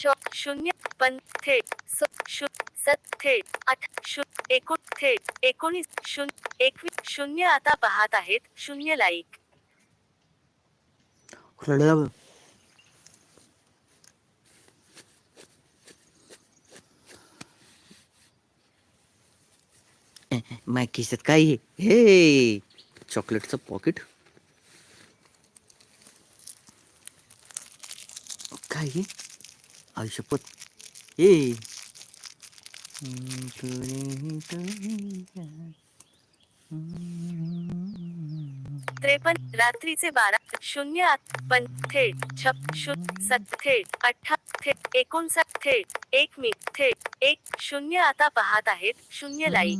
चौ शून्य पण थेट स शू सत थेट आठ शू एकोण थेट एकोणीस शून्य एकवीस शून्य आता पाहत आहेत शून्य लाईक माझ्या खिशात काय? हे चॉकलेटचं पॉकेट काय आहे? आयुष्यपत। हे त्रेपन्न रात्रीचे बारा, शून्य छप, शून्य, सत एक एक, शून्य आता पाहत आहेत, शून्य लाईक.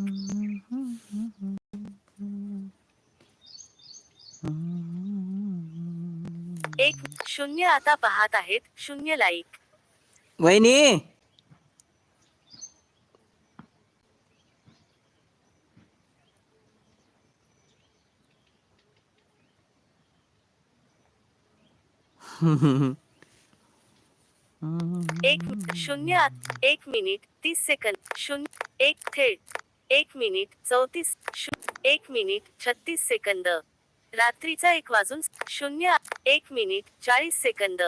एक, शून्य आता पाहत आहेत, शून्य लाईक. वहिनी. एक शून्य एक मिनिट तीस सेकंद शून्य एक थेट एक मिनिट चौतीस शू- एक मिनिट छत्तीस सेकंद. रात्रीचा एक वाजून शून्य एक मिनिट चाळीस सेकंद.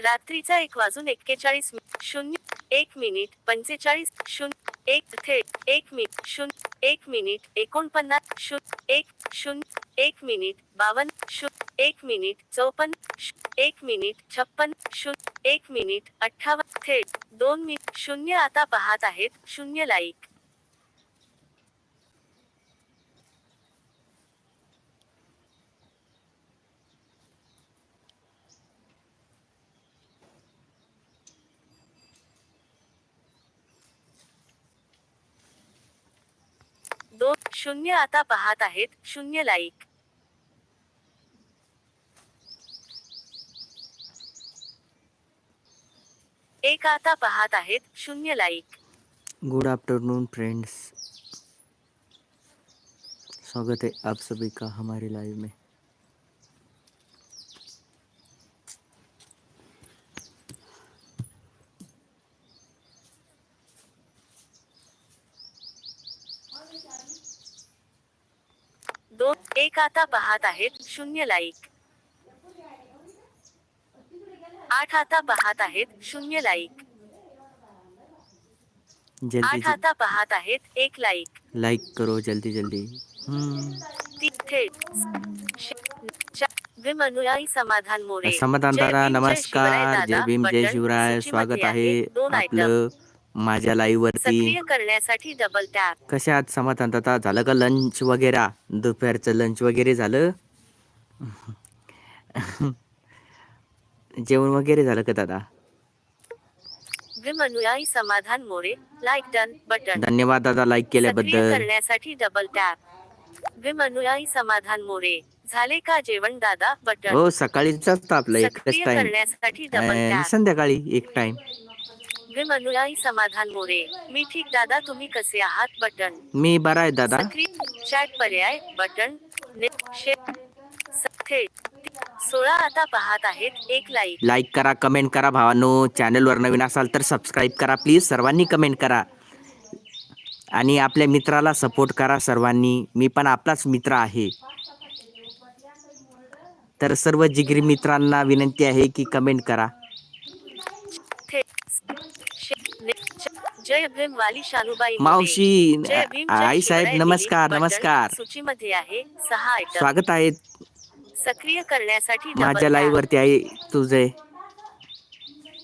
रात्रीचा एक वाजून एक्केचाळीस शून्य एक मिनिट पंचेचाळीस शून्य एक थेट एक मिनिट शून्य एक मिनिट एकोणपन्नास शून्य एक शून्य एक मिनिट बावन्न शून्य एक मिनिट चौपन्न एक मिनिट छप्पन शून्य एक मिनिट अठ्ठावन्न थेट दोन मिनिट शून्य आता पाहत आहेत शून्य लाईक. दोन शून्य आता पाहत आहेत, शून्य लाईक एक आता पहात आहेत, शून्य लाईक गुड आफ्टरनून फ्रेंड्स स्वागत है आप सभी का हमारे लाइव में। एक आता पाहत आहेत शून्य लाईक आठ आता पाहत आहेत शून्य लाईक आठ आता पाहत आहेत एक लाईक लाइक करो जल्दी जल्दी. हम्म. समाधान मोरे. समाधान दादा नमस्कार. जय भीम जय शिवराय. स्वागत आहे आपलं माझ्या लाईव्ह वरती सक्रिय करण्यासाठी डबल टॅप कसे आहात समाधान दादा झालं का लंच वगैरे? दुपारचं लंच वगैरे झालं? जेवण वगैरे झालं का दादा? भीम अनुयायी समाधान मोरे. लाईक डन बटन धन्यवाद दादा लाईक सक्रिय केल्याबद्दल. करण्यासाठी डबल टॅप भीम अनुयायी समाधान मोरे. झाले का जेवण दादा बटन? हो सकाळीच असतं आपलं एकच सक्रिय टाइम करण्यासाठी डबल टॅप संध्याकाळी एक टाइम भीम अनुयायी समाधान मोरे. मी ठीक दादा तुम्ही कसे आहात? बटन. मी बरा आहे दादा. सक्रिय चॅट पर्याय. बटन. सोळा आता पाहत आहेत. एक लाईक लाईक करा कमेंट करा भावांनो. चॅनलवर नवीन असाल तर सबस्क्राईब करा प्लीज सर्वांनी कमेंट करा. आणि आपल्या मित्राला सपोर्ट करा सर्वांनी. मी पण आपलाच मित्र आहे. तर सर्व जिगरी मित्रांना विनंती आहे की कमेंट करा थेट शे- ने- ज- जय भीम वाली शालूबाई. मावशी आई साहेब नमस्कार नमस्कार. सूचीमध्ये आहे. सहा आयटम स्वागत आहे. सक्रिय करण्यासाठी माझ्या. लाईव्ह वरती आहे तुझे.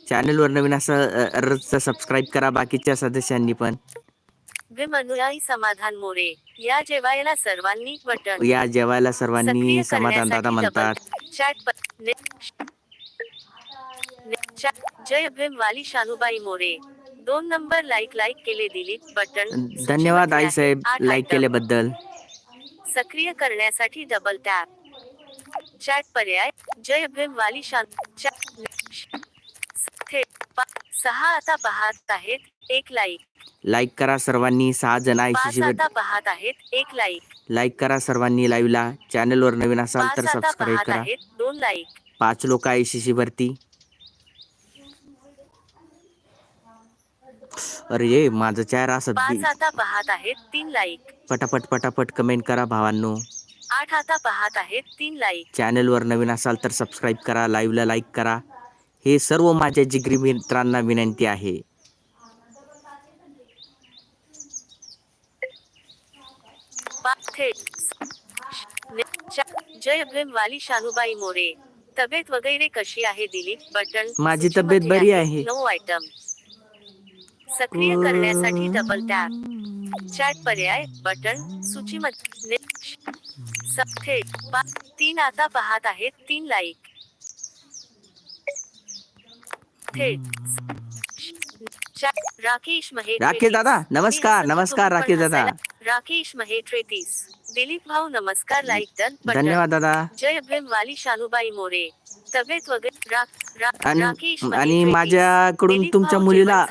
चॅनलवर नवीन असं सबस्क्राईब करा बाकीच्या सदस्यांनी पण. अनुयायी समाधान मोरे. या जेवायला सर्वांनी बटन. या जेवायला सर्वांनी समाधान दादा म्हणतात. चॅट जय भीम वाली शानूबाई मोरे. दोन नंबर लाईक लाईक केले दिलीप बटन धन्यवाद आई. साहेब आठ लाईक. केल्याबद्दल. सक्रिय करण्यासाठी डबल टॅप चॅट पर्याय. जय भीम वाली शान चॅट थेट पा- सहा आता पाहत आहेत एक लाईक लाईक करा सर्वांनी सहा जण पाच आता पाहत आहेत एक लाईक लाईक करा सर्वांनी लाईव्हला चॅनलवर नवीन असाल तर पाच आता सबस्क्राईब पाहत करा. आहेत दोन लाईक पाच लोक आयसीसी वरती अरे माझा चेहरा असं पाच आता पाहत आहेत तीन लाईक पटापट पटापट कमेंट करा भावांनो. आठ आता पाहत आहेत तीन लाईक चॅनलवर नवीन असाल तर सबस्क्राईब करा लाईव्हला लाईक करा. हे सर्व माझ्या जिगरी मित्रांना विनंती आहे. जय भीम वाली शानुबाई मोरे. तब्येत वगैरे कशी आहे दिलीप? बटन माझी तब्येत बरी आहे. नो आयटम सक्रिय करण्यासाठी डबल टॅप चॅट पर्याय बटन सूचीमध्ये थेट तीन आता पाहत आहेत तीन लाईक थेट. राकेश महे राकेश दादा, नमस्कार, नमस्कार, राकेश दादा. राकेश महे ट्रेतीस दिलीप भाऊ नमस्कार लाईक डन. धन्यवाद दादा जय भीम वाली शानुबाई मोरे तब्येत वगैरे आणि. माझ्याकडून तुमच्या मुलीला?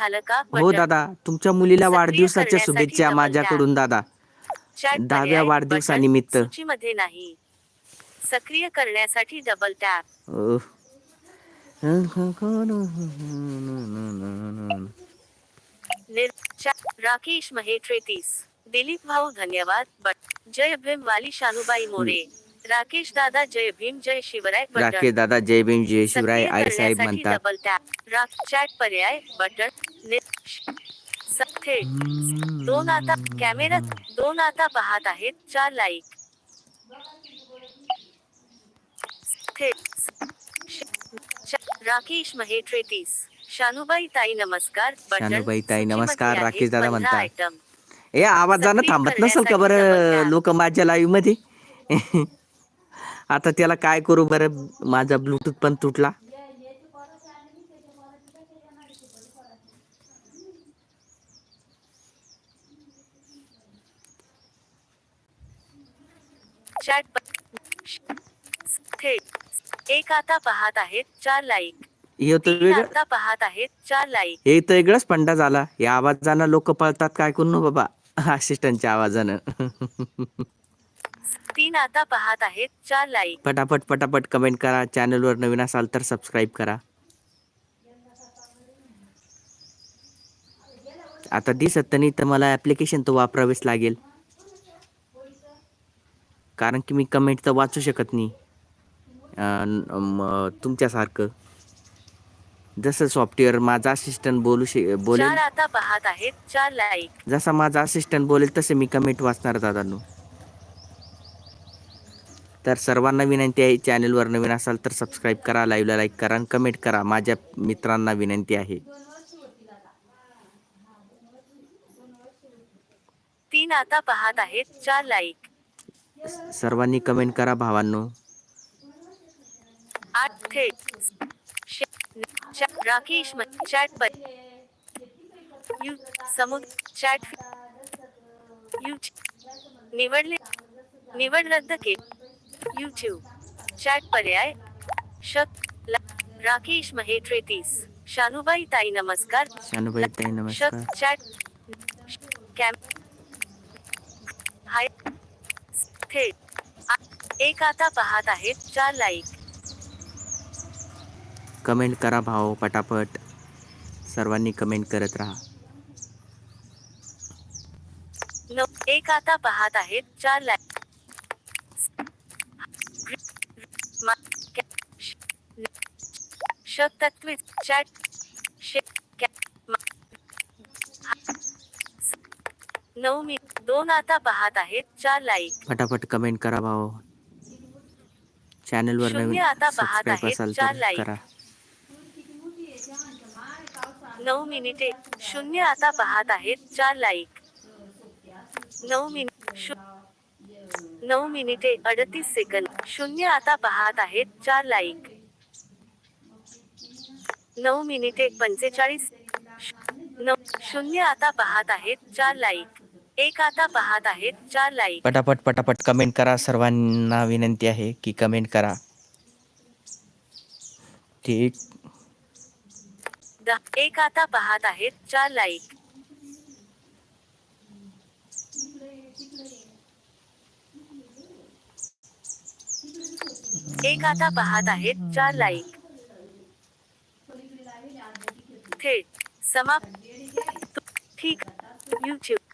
हो. दादा तुमच्या मुलीला वाढदिवसाच्या शुभेच्छा माझ्याकडून दादा दहाव्या वाढदिवसानिमित्त. सूचीमध्ये नाही सक्रिय करण्यासाठी डबल टॅप राकेश महे ट्रेतीस दिलीप भाऊ धन्यवाद. बट जय भीम वाली शानुबाई मोरे. राकेश दादा जय भीम जय शिवराय. राकेश दादा जय भीम जय शिवराय आई साहेब म्हणतात. चॅट पर्याय बटन नि- स- थेट दोन आता कॅमेरा दोन आता पाहत आहेत चार लाईक राकेश महे ट्रेतीस शानुबाई ताई नमस्कार. शानुबाई ताई, नमस्कार. राकेश दादा म्हणतात. ए आवाजानं सक्रिय थांबत नसेल का बरं. लोक माझ्या लाईव्हमध्ये? आता त्याला काय करू बरं? माझा ब्लूटूथ पण तुटला. एक आता पाहत आहेत चार लाईक हे तर पाहत आहेत चार लाईक हे तर वेगळंच पंडा झाला. या आवाजानं लोक पळतात काय करू न बाबा? असिस्टंटच्या आवाजानं. तीन आता पाहत आहेत चार लाईक पटापट पटापट कमेंट करा. चॅनलवर नवीन असाल तर सबस्क्राईब करा. आता दिसत नाही तर मला ॲप्लिकेशन तर वापरावेच लागेल. कारण की मी कमेंट तर वाचू शकत नाही. तुमच्यासारखं. जसं सॉफ्टवेअर माझा असिस्टंट बोलू शे बोलेल. आता पाहत आहेत चार लाईक जसा माझा असिस्टंट बोलेल तसे मी कमेंट वाचणार दादांनो. तर सर्वांना विनंती आहे चॅनलवर नवीन असाल तर सबस्क्राईब करा लाईव्हला लाईक करा आणि कमेंट करा. माझ्या मित्रांना विनंती आहे. तीन आता पाहत आहेत चार लाईक सर्वांनी कमेंट करा भावांनो. आठ थेट. राकेश चॅट पर यू समुद्र चॅट यू निवडले निवड रद्द के यूट्यूब चॅट पर्याय शक राकेश महे ट्रेतीस शानुबाई ताई नमस्कार शानुबाई ताई नमस्कार शक चॅट कॅम हाय थेट एक आता पाहत आहेत चार लाईक कमेंट करा भाव पटापट. सर्वांनी कमेंट करत राहा. एक आता पाहत आहेत चार लाईक तत्व चॅट नऊ मी दोन आता पाहत आहेत चार लाईक. पटापट कमेंट करा भाव चॅनलवर शून्य नवीन आता पाहत आहेत, चार. करा. नऊ मिनिटे शून्य आता पाहत आहेत चार लाईक नऊ मिनिट नऊ मिनिटे अडतीस सेकंद शून्य आता पाहत आहेत चार लाईक नऊ मिनिटे पंचेचाळीस शून्य आता पाहत आहेत चार लाईक एक आता पाहत आहेत चार लाईक पटापट पटापट कमेंट करा. सर्वांना विनंती आहे की कमेंट करा. ठीक. द- एक आता पाहत आहेत चार लाईक. एक आता पाहत आहेत चार लाईक. थेट समाप्त. ठीक. यूट्यूब